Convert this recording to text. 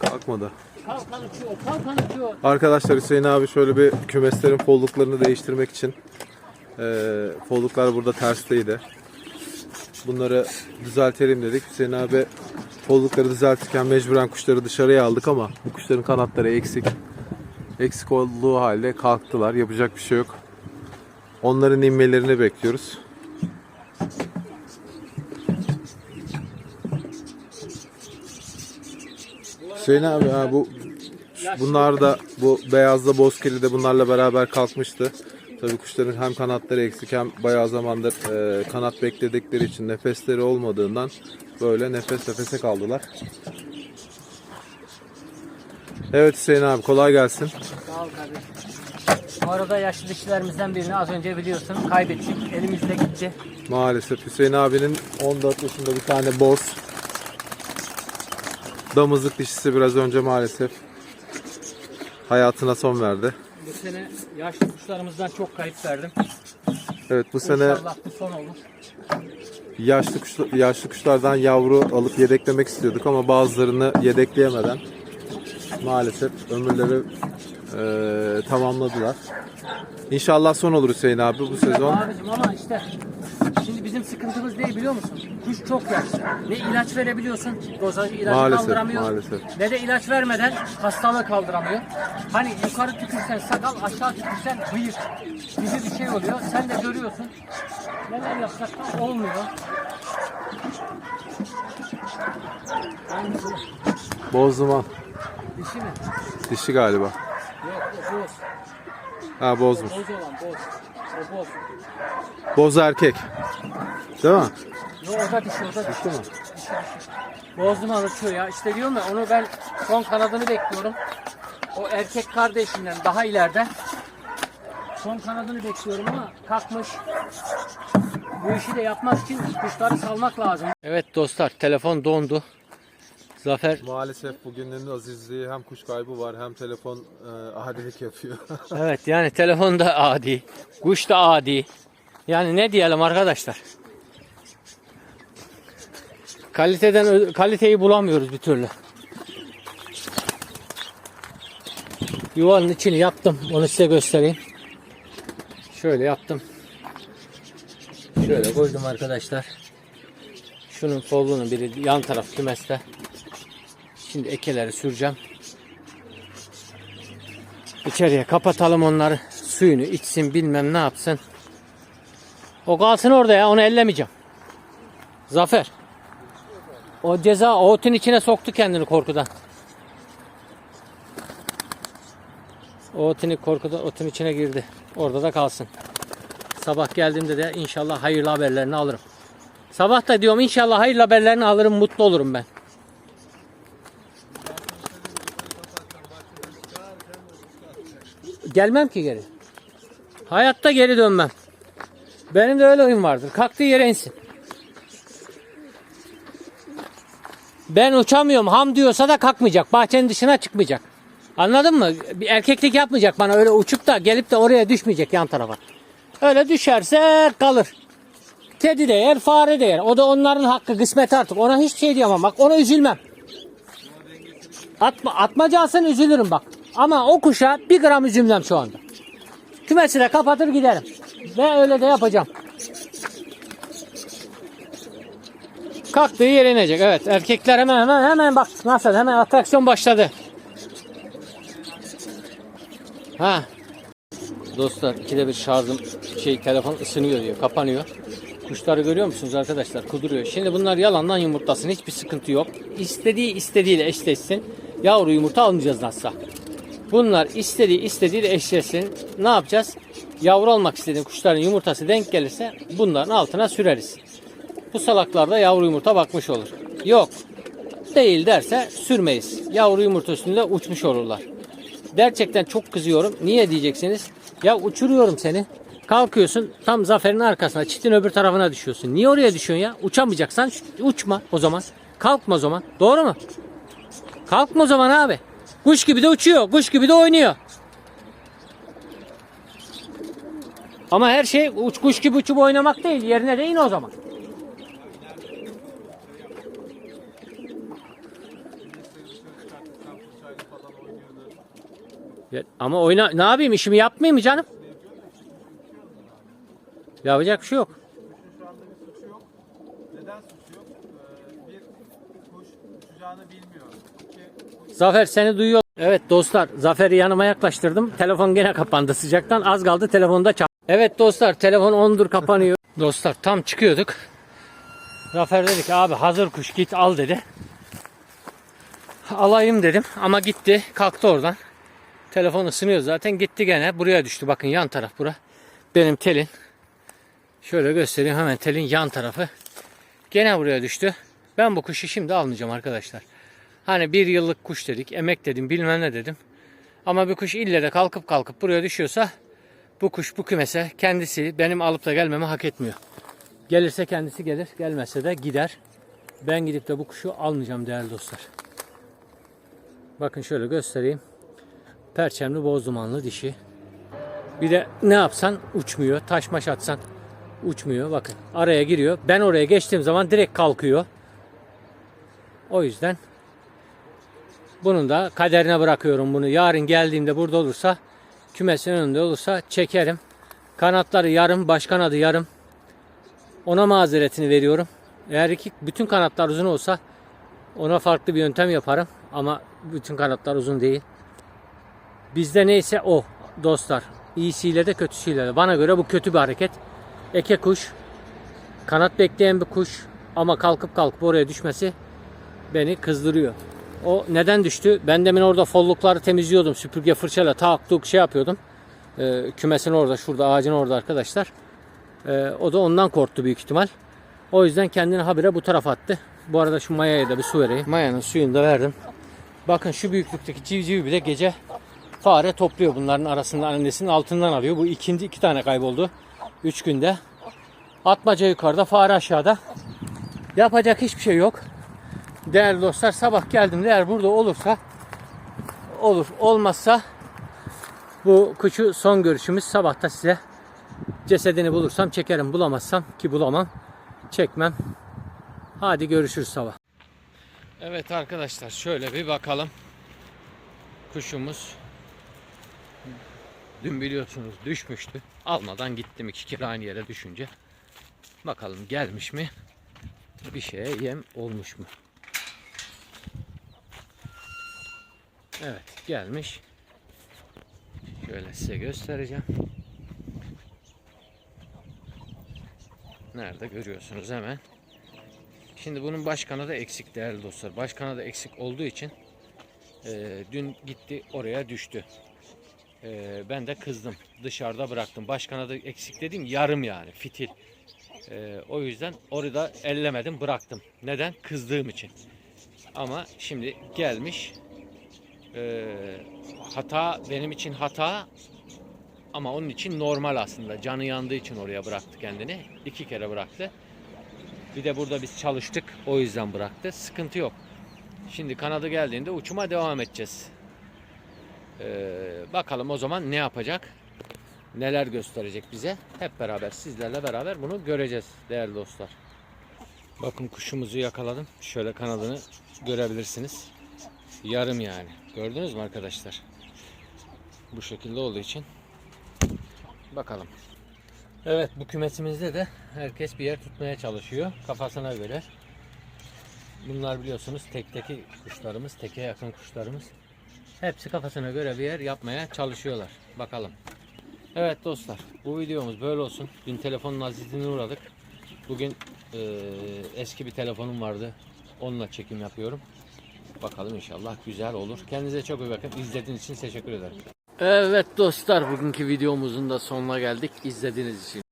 Kalkmadı. Kalkan uçuyor. Kalkan uçuyor. Arkadaşlar Hüseyin abi şöyle bir kümeslerin folluklarını değiştirmek için eee folluklar burada tersteydi. Bunları düzeltelim dedik. Hüseyin abi follukları düzeltirken mecburen kuşları dışarıya aldık ama bu kuşların kanatları eksik. Eksik olduğu halde kalktılar. Yapacak bir şey yok. Onların inmelerini bekliyoruz. Hüseyin abi ha, bu bunlar da bu beyazla bozkiri de bunlarla beraber kalkmıştı. Tabii kuşların hem kanatları eksik hem bayağı zamandır e, kanat bekledikleri için nefesleri olmadığından böyle nefes nefese kaldılar. Evet Hüseyin abi kolay gelsin. Sağ ol kardeşim. Bu arada yaşlı dişilerimizden birini az önce biliyorsun kaybettik. Elimizde gitti. Maalesef Hüseyin abinin 14 yaşında bir tane boz damızlık dişisi biraz önce maalesef hayatına son verdi. Bu sene yaşlı kuşlarımızdan çok kayıp verdim. Evet bu sene İnşallah bu son olur. yaşlı kuş, yaşlı kuşlardan yavru alıp yedeklemek istiyorduk ama bazılarını yedekleyemeden maalesef ömürleri eee, tamamladılar. İnşallah son olur Hüseyin abi bu sezon. Abicim ama işte bizim sıkıntımız ne biliyor musun? Kuş çok yaşlı. Ne ilaç verebiliyorsun, dozajı ilacı Maalesef, kaldıramıyor. maalesef. Ne de ilaç vermeden hastalığı kaldıramıyor. Hani yukarı tükürsen sakal, aşağı tükürsen bıyık gibi bir şey oluyor. Sen de görüyorsun. Neler yapsak da olmuyor. Hangisi? Bozduman. Dişi mi? Dişi galiba. Yok boz. Ha bozmuş. Boz olan boz. O boz. Boz erkek. Değil mi? Yok o da dişi o da dişi. Değil mi? Bozdum uçuyor ya. İşte diyorum ya onu ben son kanadını bekliyorum. O erkek kardeşinden daha ileride. Son kanadını bekliyorum ama kalkmış. Bu işi de yapmak için kuşları salmak lazım. Evet dostlar telefon dondu. Zafer Maalesef bugünün azizliği hem kuş kaybı var hem telefon e, adilik yapıyor. evet yani telefon da adi. Kuş da adi. Yani ne diyelim arkadaşlar. Kaliteden kaliteyi bulamıyoruz bir türlü. Yuvanın içini yaptım. Onu size göstereyim. Şöyle yaptım. Şöyle koydum arkadaşlar. Şunun kolunun biri yan taraf kümeste. Şimdi ekeleri süreceğim. İçeriye kapatalım onları. Suyunu içsin bilmem ne yapsın. O kalsın orada ya onu ellemeyeceğim. Zafer. O ceza otun içine soktu kendini korkudan. O otun korkuda otun içine girdi. Orada da kalsın. Sabah geldiğimde de inşallah hayırlı haberlerini alırım. Sabah da diyorum inşallah hayırlı haberlerini alırım mutlu olurum ben. Gelmem ki geri. Hayatta geri dönmem. Benim de öyle oyun vardır. Kalktığı yere insin. Ben uçamıyorum ham diyorsa da kalkmayacak. Bahçenin dışına çıkmayacak. Anladın mı? Bir erkeklik yapmayacak bana öyle uçup da gelip de oraya düşmeyecek yan tarafa. Öyle düşerse kalır. Kedi de yer, fare de yer. O da onların hakkı, kısmet artık. Ona hiç şey diyemem bak. Ona üzülmem. Atma, atmacasın üzülürüm bak. Ama o kuşa bir gram üzülmem şu anda. Kümesi de kapatır giderim. Ve öyle de yapacağım. Kalktığı yere inecek. Evet erkekler hemen hemen hemen bak nasıl hemen atraksiyon başladı. Ha. Dostlar ikide bir şarjım şey telefon ısınıyor diyor kapanıyor. Kuşları görüyor musunuz arkadaşlar kuduruyor. Şimdi bunlar yalandan yumurtlasın hiçbir sıkıntı yok. İstediği istediğiyle eşleşsin. Yavru yumurta almayacağız nasılsa. Bunlar istediği istediğiyle eşleşsin. Ne yapacağız? Yavru almak istediğin kuşların yumurtası denk gelirse bunların altına süreriz. Bu salaklarda yavru yumurta bakmış olur. Yok. Değil derse sürmeyiz. Yavru yumurta üstünde uçmuş olurlar. Gerçekten çok kızıyorum. Niye diyeceksiniz? Ya uçuruyorum seni. Kalkıyorsun tam zaferin arkasına çitin öbür tarafına düşüyorsun. Niye oraya düşüyorsun ya? Uçamayacaksan uçma o zaman. Kalkma o zaman. Doğru mu? Kalkma o zaman abi. Kuş gibi de uçuyor. Kuş gibi de oynuyor. Ama her şey uç, kuş gibi uçup oynamak değil. Yerine de in o zaman. Ya, ama oyna ne yapayım işimi yapmayayım mı canım? Yapacak bir şey yok. Zafer seni duyuyor. Evet dostlar Zafer'i yanıma yaklaştırdım. Telefon gene kapandı sıcaktan. Az kaldı telefonda çal. Evet dostlar telefon ondur kapanıyor. dostlar tam çıkıyorduk. Zafer dedi ki abi hazır kuş git al dedi. Alayım dedim ama gitti kalktı oradan. Telefon ısınıyor zaten gitti gene buraya düştü bakın yan taraf bura. Benim telin. Şöyle göstereyim hemen telin yan tarafı. Gene buraya düştü. Ben bu kuşu şimdi almayacağım arkadaşlar. Hani bir yıllık kuş dedik, emek dedim, bilmem ne dedim. Ama bir kuş ille de kalkıp kalkıp buraya düşüyorsa bu kuş bu kümese kendisi benim alıp da gelmemi hak etmiyor. Gelirse kendisi gelir, gelmezse de gider. Ben gidip de bu kuşu almayacağım değerli dostlar. Bakın şöyle göstereyim. Perçemli boz dumanlı dişi. Bir de ne yapsan uçmuyor. Taş maş atsan uçmuyor. Bakın araya giriyor. Ben oraya geçtiğim zaman direkt kalkıyor. O yüzden bunun da kaderine bırakıyorum bunu. Yarın geldiğimde burada olursa kümesin önünde olursa çekerim. Kanatları yarım, baş kanadı yarım. Ona mazeretini veriyorum. Eğer iki, bütün kanatlar uzun olsa ona farklı bir yöntem yaparım. Ama bütün kanatlar uzun değil. Bizde neyse o dostlar. İyisiyle de kötüsüyle de. Bana göre bu kötü bir hareket. Eke kuş. Kanat bekleyen bir kuş. Ama kalkıp kalkıp oraya düşmesi beni kızdırıyor. O neden düştü? Ben demin orada follukları temizliyordum. Süpürge fırçayla tak tuk şey yapıyordum. Ee, kümesin orada, şurada ağacın orada arkadaşlar. Ee, o da ondan korktu büyük ihtimal. O yüzden kendini habire bu tarafa attı. Bu arada şu mayaya da bir su vereyim. Mayanın suyunu da verdim. Bakın şu büyüklükteki civciv bile gece fare topluyor bunların arasında annesinin altından alıyor. Bu ikinci iki tane kayboldu. Üç günde. Atmaca yukarıda, fare aşağıda. Yapacak hiçbir şey yok. Değerli dostlar sabah geldim eğer burada olursa olur. Olmazsa bu kuşu son görüşümüz sabahta size cesedini bulursam çekerim. Bulamazsam ki bulamam çekmem. Hadi görüşürüz sabah. Evet arkadaşlar şöyle bir bakalım. Kuşumuz dün biliyorsunuz düşmüştü. Almadan gittim iki kere aynı yere düşünce. Bakalım gelmiş mi? Bir şeye yem olmuş mu? Evet gelmiş. Şöyle size göstereceğim. Nerede görüyorsunuz hemen. Şimdi bunun baş kanadı eksik değerli dostlar. Baş kanadı eksik olduğu için e, dün gitti oraya düştü. E, ben de kızdım. Dışarıda bıraktım. Baş kanadı eksik dediğim yarım yani fitil. E, o yüzden orada ellemedim bıraktım. Neden? Kızdığım için. Ama şimdi gelmiş. E, hata benim için hata ama onun için normal aslında. Canı yandığı için oraya bıraktı kendini. İki kere bıraktı. Bir de burada biz çalıştık. O yüzden bıraktı. Sıkıntı yok. Şimdi kanadı geldiğinde uçuma devam edeceğiz. Ee, bakalım o zaman ne yapacak? Neler gösterecek bize? Hep beraber sizlerle beraber bunu göreceğiz değerli dostlar. Bakın kuşumuzu yakaladım. Şöyle kanadını görebilirsiniz. Yarım yani. Gördünüz mü arkadaşlar? Bu şekilde olduğu için. Bakalım. Evet bu kümesimizde de herkes bir yer tutmaya çalışıyor kafasına göre. Bunlar biliyorsunuz tekteki kuşlarımız, teke yakın kuşlarımız. Hepsi kafasına göre bir yer yapmaya çalışıyorlar. Bakalım. Evet dostlar bu videomuz böyle olsun. Dün telefonun azizliğine uğradık. Bugün eee, eski bir telefonum vardı. Onunla çekim yapıyorum. Bakalım inşallah güzel olur. Kendinize çok iyi bakın. İzlediğiniz için teşekkür ederim. Evet dostlar bugünkü videomuzun da sonuna geldik. İzlediğiniz için